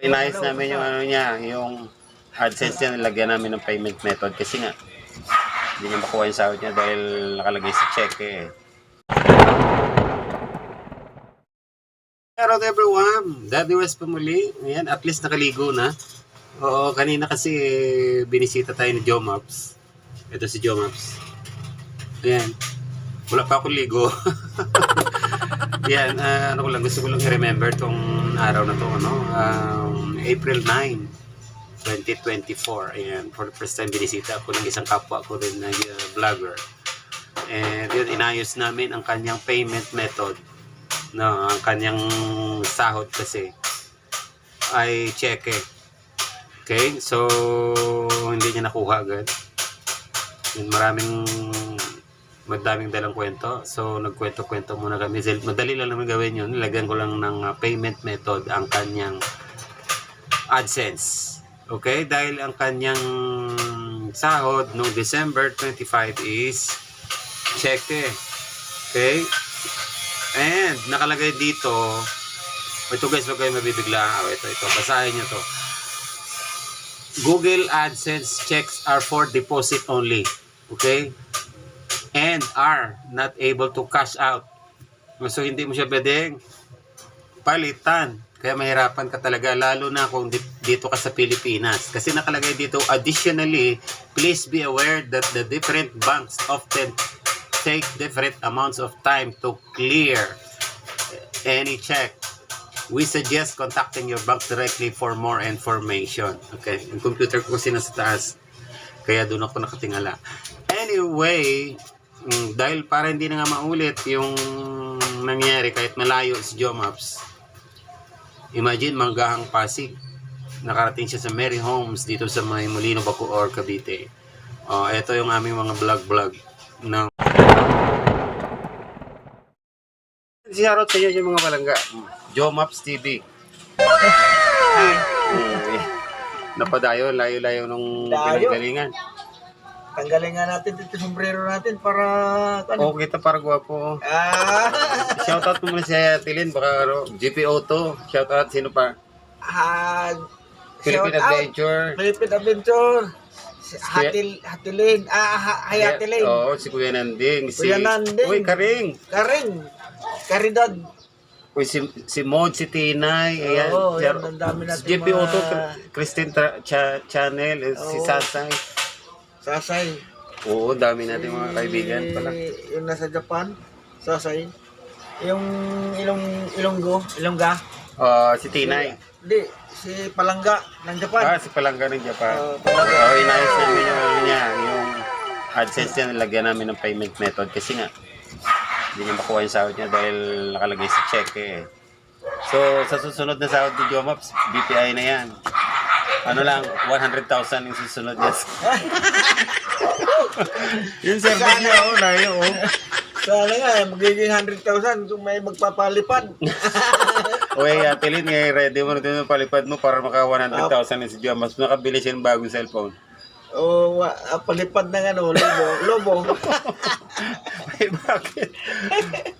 Inayos namin yung ano niya, yung AdSense niya, nilagyan namin ng payment method kasi nga, hindi niya makuha yung sahod niya dahil nakalagay sa check eh. Hello everyone! Daddy West pa muli. Ayan, at least nakaligo na. Oo, kanina kasi binisita tayo ni Joe Maps. Ito si Joe Maps. Ayan. Wala pa akong ligo. Yan, ah, ano ko lang, gusto ko lang i-remember tong araw na to, ano, um, April 9, 2024. Ayan, for the first time binisita ako ng isang kapwa ko rin na uh, vlogger. And yun, inayos namin ang kanyang payment method. No, ang kanyang sahod kasi ay cheque. Okay, so hindi niya nakuha agad. Yun, maraming madaming dalang kwento. So, nagkwento-kwento muna kami. Madali lang naman gawin yun. Nilagyan ko lang ng uh, payment method ang kanyang AdSense. Okay? Dahil ang kanyang sahod no December 25 is cheque. Okay? And, nakalagay dito, ito guys, wag kayo mabibigla. Oh, ito, ito. Basahin nyo to. Google AdSense checks are for deposit only. Okay? And are not able to cash out. So, hindi mo siya pwedeng palitan. Kaya mahirapan ka talaga, lalo na kung di- dito ka sa Pilipinas. Kasi nakalagay dito, additionally, please be aware that the different banks often take different amounts of time to clear any check. We suggest contacting your bank directly for more information. Okay, yung computer ko kasi nasa taas. Kaya doon ako nakatingala. Anyway, mm, dahil para hindi na nga maulit yung nangyari kahit malayo si Joe Maps. Imagine manggahang Pasig. Nakarating siya sa Mary Homes dito sa may Molino, Bacoor, Cavite. Oh, ito yung aming mga vlog-vlog ng Shoutout sa inyo yung mga balangga. Joe Maps TV. Mm, Napadayo, layo-layo nung Layo. Tanggalin nga natin dito yung sombrero natin para ano? Oo, kita para gwapo. Ah, Shoutout mo muna si Tilin, baka ano, GP Auto. Shoutout, sino pa? ah, Philippine shout out, Adventure. Philippine Adventure. Si Hatil, Hatilin. Ah, ha, Hayatilin. Oo, si Kuya Nanding. Si, Kuya Nanding. Uy, Karing. Karing. Karidad. Uy, si, si Mod, si Tinay. Ayan. Oo, Si- yan, ang dami natin Si GP mga- Auto, Christine Tra- Cha- Channel, eh, si. Sasay. Sasay. Oo, dami nating mga kaibigan pala. Yung nasa Japan. Sasay. Yung ilong ilonggo, ilongga. Ah, si Tinay. Hindi, si Palangga ng Japan. Ah, si Palangga ng Japan. Ah, Palangga. Oo, inayos namin yung ano niya, yung AdSense niya, nilagyan namin ng payment method kasi nga, hindi niya makuha yung sahod niya dahil nakalagay sa check eh. So, sa susunod na sahod ni Jomaps, BPI na yan. Ano lang, 100,000 yung susunod niya. yung service niya, oh, layo, oh. Sana nga, eh, magiging 100,000 kung may magpapalipad. Okay, Atelin, eh, ready mo na din yung palipad mo para maka 100,000 yung si Jomaps. Nakabili siya ng bagong cellphone. o wa- ah, palipad ng ano, lobo. Lobo. Ay, bakit?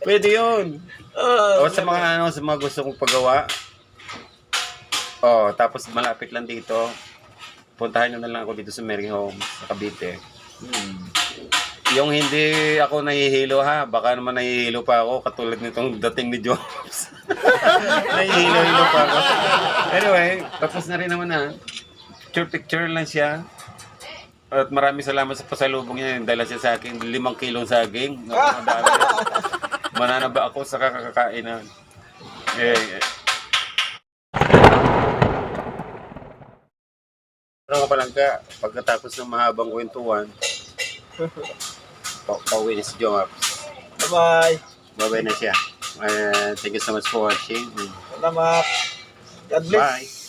Pwede yun. Ah, O sa mga ano, sa mga gusto kong pagawa. Oh, tapos malapit lang dito. Puntahan nyo na lang ako dito sa Mary Home, sa Cavite. Hmm. Yung hindi ako nahihilo ha, baka naman nahihilo pa ako katulad nitong dating ni Jobs. nahihilo-hilo pa ako. Anyway, tapos na rin naman ha. Picture picture lang siya. At maraming salamat sa pasalubong niya. Dala siya sa akin, limang kilong saging. Mananaba ako sa kakakainan. Eh, eh. Ano ka palang ka, pagkatapos ng mahabang kwentuhan, pa pauwi na si Joab. Bye-bye. Babay na siya. Uh, thank you so much for watching. Salamat. God bless. Bye.